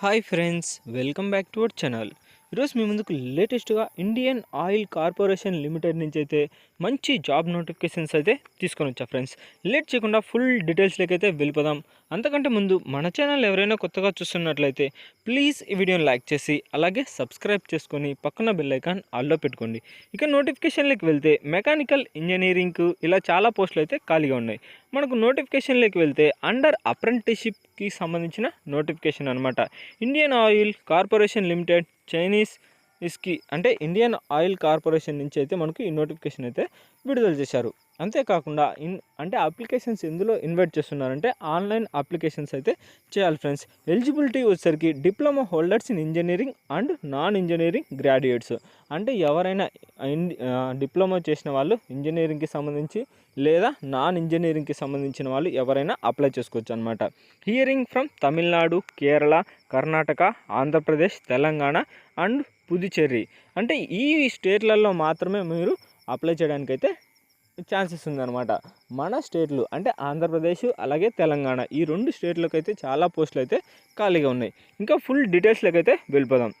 Hi friends welcome back to our channel. ఈరోజు మీ ముందుకు లేటెస్ట్గా ఇండియన్ ఆయిల్ కార్పొరేషన్ లిమిటెడ్ నుంచి అయితే మంచి జాబ్ నోటిఫికేషన్స్ అయితే తీసుకొని వచ్చా ఫ్రెండ్స్. లేట్ చేయకుండా ఫుల్ డీటెయిల్స్లోకి అయితే వెళ్ళిపోదాం. అంతకంటే ముందు మన ఛానల్ ఎవరైనా కొత్తగా చూస్తున్నట్లయితే ప్లీజ్ ఈ వీడియోని లైక్ చేసి అలాగే సబ్స్క్రైబ్ చేసుకొని పక్కన బెల్ ఐకాన్ ఆల్లో పెట్టుకోండి. ఇక నోటిఫికేషన్లోకి వెళ్తే మెకానికల్ ఇంజనీరింగ్ ఇలా చాలా పోస్టులు అయితే ఖాళీగా ఉన్నాయి. మనకు నోటిఫికేషన్లోకి వెళ్తే అండర్ అప్రెంటిషిప్కి సంబంధించిన నోటిఫికేషన్ అనమాట ఇండియన్ ఆయిల్ కార్పొరేషన్ లిమిటెడ్ చైనీస్ ఇస్కి అంటే ఇండియన్ ఆయిల్ కార్పొరేషన్ నుంచి అయితే మనకు ఈ నోటిఫికేషన్ అయితే విడుదల చేశారు. అంతేకాకుండా ఇన్ అంటే అప్లికేషన్స్ ఎందులో ఇన్వైట్ చేస్తున్నారంటే ఆన్లైన్ అప్లికేషన్స్ అయితే చేయాలి ఫ్రెండ్స్. ఎలిజిబిలిటీ వచ్చేసరికి diploma holders in engineering and non engineering graduates. అంటే ఎవరైనా డిప్లొమా చేసిన వాళ్ళు ఇంజనీరింగ్కి సంబంధించి లేదా నాన్ ఇంజనీరింగ్కి సంబంధించిన వాళ్ళు ఎవరైనా అప్లై చేసుకోవచ్చు అనమాట hearing from Tamil Nadu Kerala Karnataka Andhra Pradesh Telangana and Puducherry అంటే ఈ స్టేట్లలో మాత్రమే మీరు అప్లై చేయడానికి అయితే ఛాన్సెస్ ఉందన్నమాట. మన స్టేట్లు అంటే ఆంధ్రప్రదేశ్ అలాగే తెలంగాణ ఈ రెండు స్టేట్లకైతే చాలా పోస్టులు అయితే ఖాళీగా ఉన్నాయి. ఇంకా ఫుల్ డీటెయిల్స్లోకి అయితే వెళ్ళిపోదాం.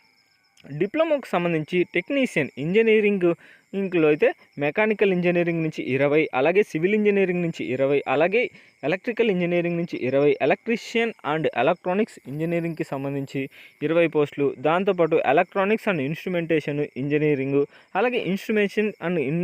డిప్లొమాకు సంబంధించి టెక్నీషియన్ ఇంజనీరింగ్ ఇంక్లో అయితే మెకానికల్ ఇంజనీరింగ్ నుంచి ఇరవై అలాగే సివిల్ ఇంజనీరింగ్ నుంచి ఇరవై అలాగే ఎలక్ట్రికల్ ఇంజనీరింగ్ నుంచి ఇరవై ఎలక్ట్రీషియన్ అండ్ ఎలక్ట్రానిక్స్ ఇంజనీరింగ్కి సంబంధించి ఇరవై పోస్టులు. దాంతోపాటు ఎలక్ట్రానిక్స్ అండ్ ఇన్స్ట్రుమెంటేషన్ ఇంజనీరింగ్ అలాగే ఇన్స్ట్రుమేషన్ అండ్ ఇన్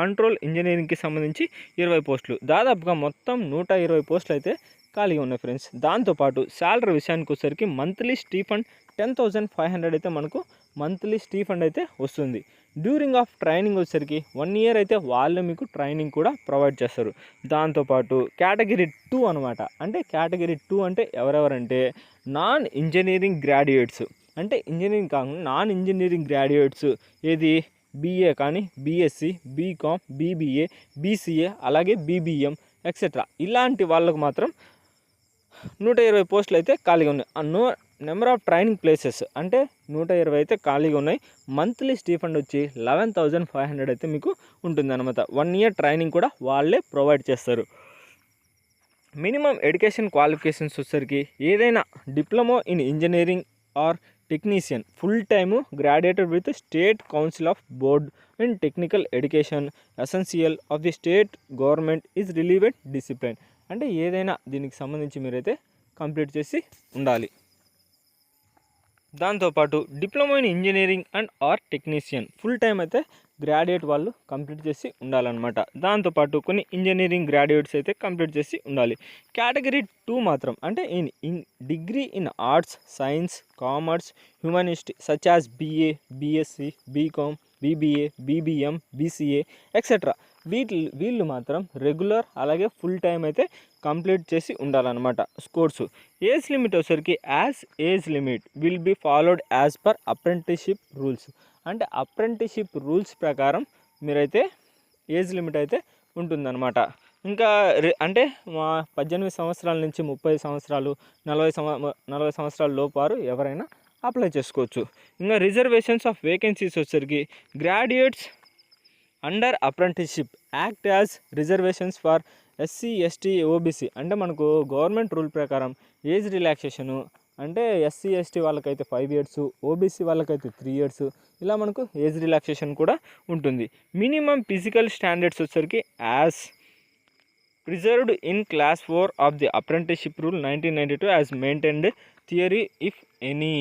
కంట్రోల్ ఇంజనీరింగ్కి సంబంధించి ఇరవై పోస్టులు. దాదాపుగా మొత్తం నూట ఇరవై పోస్టులు అయితే ఖాళీగా ఉన్నాయి ఫ్రెండ్స్. దాంతోపాటు శాలరీ విషయానికి వచ్చేసరికి monthly stipend ten thousand five hundred అయితే మనకు మంత్లీ స్టీఫండ్ అయితే వస్తుంది. డ్యూరింగ్ ఆఫ్ ట్రైనింగ్ వచ్చేసరికి వన్ ఇయర్ అయితే వాళ్ళు మీకు ట్రైనింగ్ కూడా ప్రొవైడ్ చేస్తారు. దాంతోపాటు కేటగిరీ టూ అనమాట అంటే కేటగిరీ టూ అంటే ఎవరెవరంటే నాన్ ఇంజనీరింగ్ గ్రాడ్యుయేట్స్. అంటే ఇంజనీరింగ్ కాకుండా నాన్ ఇంజనీరింగ్ గ్రాడ్యుయేట్స్ ఏది? బీఏ కానీ బీఎస్సీ బీకామ్ బీబీఏ బీసీఏ అలాగే బీబీఎం ఎక్సెట్రా ఇలాంటి వాళ్ళకు మాత్రం నూట ఇరవై పోస్టులు అయితే ఖాళీగా ఉన్నాయి. ఆ no number of training places అంటే నూట ఇరవై అయితే ఖాళీగా ఉన్నాయి. మంత్లీ స్టీఫండ్ వచ్చి లెవెన్ థౌజండ్ ఫైవ్ హండ్రెడ్ అయితే మీకు ఉంటుంది అనమాట వన్ ఇయర్ ట్రైనింగ్ కూడా వాళ్ళే ప్రొవైడ్ చేస్తారు. మినిమం ఎడ్యుకేషన్ క్వాలిఫికేషన్స్ వచ్చేసరికి ఏదైనా diploma in engineering or technician full time graduated with state council of board in technical education essential of the state government is relevant discipline. అంటే ఏదైనా దీనికి సంబంధించి మీరైతే కంప్లీట్ చేసి ఉండాలి. దాంతోపాటు diploma in engineering and or technician full time అయితే graduate వాళ్ళు కంప్లీట్ చేసి ఉండాలన్నమాట. దాంతోపాటు కొన్ని ఇంజనీరింగ్ గ్రాడ్యుయేట్స్ అయితే కంప్లీట్ చేసి ఉండాలి. కేటగిరీ టూ మాత్రం అంటే in in degree in arts science commerce humanist such as BA BSc BCom BBA BBM BCA etcetera వీటి వీళ్ళు మాత్రం రెగ్యులర్ అలాగే ఫుల్ టైం అయితే కంప్లీట్ చేసి ఉండాలన్నమాట స్కోర్స్. ఏజ్ లిమిట్ వచ్చరికి as age limit will be followed as per apprenticeship rules అంటే apprenticeship rules ప్రకారం మీరైతే ఏజ్ లిమిట్ అయితే ఉంటుందన్నమాట. ఇంకా అంటే మా పద్దెనిమిది సంవత్సరాల నుంచి ముప్పై సంవత్సరాలు నలభై సంవ నలభై సంవత్సరాల లోపారు ఎవరైనా అప్లై చేసుకోవచ్చు. ఇంకా రిజర్వేషన్స్ ఆఫ్ వేకెన్సీస్ వచ్చరికి graduates under apprenticeship act as reservations for SC ST OBC. అంటే మనకు గవర్నమెంట్ రూల్ ప్రకారం ఏజ్ రిలాక్సేషను అంటే ఎస్సీ ఎస్టీ వాళ్ళకైతే ఫైవ్ ఇయర్స్ ఓబీసీ వాళ్ళకైతే త్రీ ఇయర్స్ ఇలా మనకు ఏజ్ రిలాక్సేషన్ కూడా ఉంటుంది. మినిమం ఫిజికల్ స్టాండర్డ్స్ వచ్చరికి as preserved in class four of the apprenticeship rule nineteen ninety two as maintained theory if any.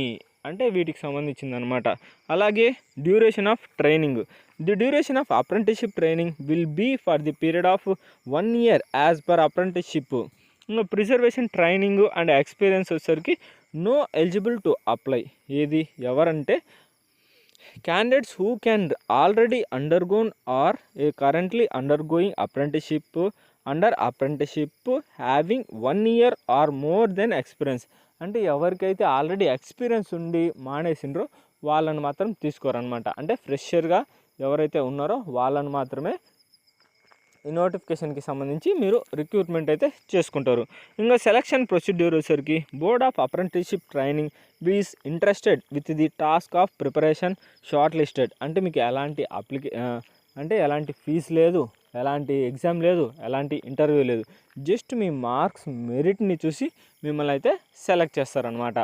అంటే వీటికి సంబంధించింది అనమాట అలాగే duration of training the duration of apprenticeship training will be for the period of one year as per apprenticeship ఇంకా preservation training and experience వచ్చేసరికి no eligible to apply ఏది? ఎవరంటే candidates who can already undergone or a currently undergoing apprenticeship under apprenticeship having one year or more then experience అంటే ఎవరికైతే already experience ఉండి మానేసిండ్రో వాళ్ళని మాత్రం తీసుకోరనమాట అంటే ఫ్రెషర్గా ఎవరైతే ఉన్నారో వాళ్ళని మాత్రమే ఈ నోటిఫికేషన్కి సంబంధించి మీరు రిక్రూట్మెంట్ అయితే చేసుకుంటారు. ఇంకా సెలక్షన్ ప్రొసీడ్యూర్ వచ్చేసరికి board of apprenticeship training వీస్ interested with the task of preparation short listed. అంటే మీకు ఎలాంటి అప్లికే అంటే ఎలాంటి ఫీజు లేదు ఎలాంటి ఎగ్జామ్ లేదు ఎలాంటి ఇంటర్వ్యూ లేదు. జస్ట్ మీ మార్క్స్ మెరిట్ని చూసి మిమ్మల్ని అయితే సెలెక్ట్ చేస్తారనమాట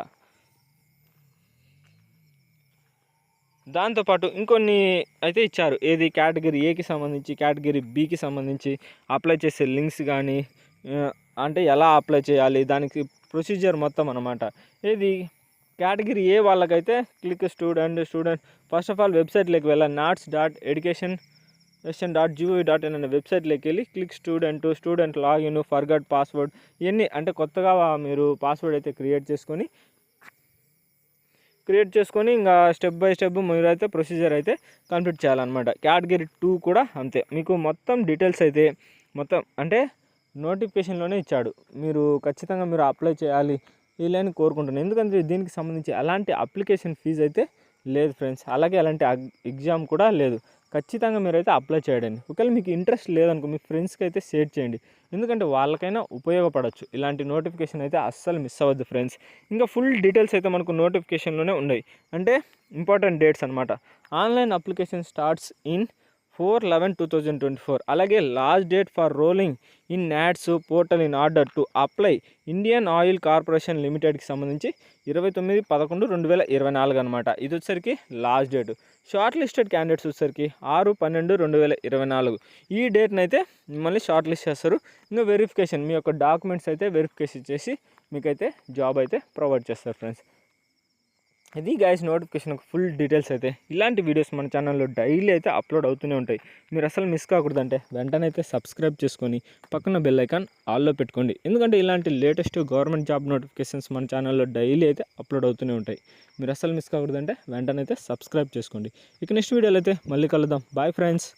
దాంతోపాటు ఇంకొన్ని అయితే ఇచ్చారు. ఏది? కేటగిరీ ఏకి సంబంధించి కేటగిరీ బీకి సంబంధించి అప్లై చేసే లింక్స్ కానీ అంటే ఎలా అప్లై చేయాలి? దానికి ప్రొసీజర్ మొత్తం అనమాట ఏది? కేటగిరీ ఏ వాళ్ళకైతే click student student first of all వెబ్సైట్లోకి వెళ్ళాలి. NATS dot education SN dot GOV dot in అనే వెబ్సైట్లోకి వెళ్ళి click student student login forgot password ఇవన్నీ అంటే కొత్తగా మీరు పాస్వర్డ్ అయితే క్రియేట్ చేసుకొని క్రియేట్ చేసుకొని ఇంకా స్టెప్ బై స్టెప్ మీరు అయితే ప్రొసీజర్ అయితే కంప్లీట్ చేయాలన్నమాట. కేటగిరీ టూ కూడా అంతే. మీకు మొత్తం డీటెయిల్స్ అయితే మొత్తం అంటే నోటిఫికేషన్లోనే ఇచ్చాడు. మీరు ఖచ్చితంగా మీరు అప్లై చేయాలి వీళ్ళని కోరుకుంటున్నాను. ఎందుకంటే దీనికి సంబంధించి అలాంటి అప్లికేషన్ ఫీజు అయితే లేదు ఫ్రెండ్స్ అలాగే అలాంటి ఎగ్జామ్ కూడా లేదు. ఖచ్చితంగా మీరైతే అప్లై చేయండి. ఒకవేళ మీకు ఇంట్రెస్ట్ లేదనుకో మీ ఫ్రెండ్స్కి అయితే షేర్ చేయండి. ఎందుకంటే వాళ్ళకైనా ఉపయోగపడవచ్చు ఇలాంటి నోటిఫికేషన్ అయితే అస్సలు మిస్ అవ్వద్దు ఫ్రెండ్స్ ఇంకా ఫుల్ డీటెయిల్స్ అయితే మనకు నోటిఫికేషన్లోనే ఉన్నాయి. అంటే ఇంపార్టెంట్ డేట్స్ అనమాట online application starts in four eleven two thousand twenty four. అలాగే last date for rolling in NATS portal in order to apply Indian oil corporation లిమిటెడ్కి సంబంధించి ఇరవై తొమ్మిది పదకొండు రెండు వేల ఇరవై నాలుగు అనమాట ఇది వచ్చేసరికి last date. Short listed candidates వచ్చేసరికి ఆరు పన్నెండు రెండు వేల ఇరవై నాలుగు. ఈ డేట్ని అయితే మిమ్మల్ని షార్ట్ లిస్ట్ చేస్తారు. ఇంకా వెరిఫికేషన్ మీ యొక్క డాక్యుమెంట్స్ అయితే వెరిఫికేషన్ చేసి మీకైతే జాబ్ అయితే ప్రొవైడ్ చేస్తారు ఫ్రెండ్స్. ఇది గాయస్ నోటిఫికేషన్ ఫుల్ డీటెయిల్స్ అయితే ఇలాంటి వీడియోస్ మన ఛానల్లో డైలీ అయితే అప్లోడ్ అవుతూనే ఉంటాయి. మీరు అసలు మిస్ కాకూడదంటే వెంటనే అయితే సబ్స్క్రైబ్ చేసుకొని పక్కన బెల్ ఐకాన్ ఆల్లో పెట్టుకోండి. ఎందుకంటే ఇలాంటి లేటెస్ట్ గవర్నమెంట్ జాబ్ నోటిఫికేషన్స్ మన ఛానల్లో డైలీ అయితే అప్లోడ్ అవుతూనే ఉంటాయి. మీరు అసలు మిస్ కాకూడదంటే వెంటనే అయితే సబ్స్క్రైబ్ చేసుకోండి. ఇక నెక్స్ట్ వీడియోలో అయితే మళ్ళీ కలుద్దాం. Bye friends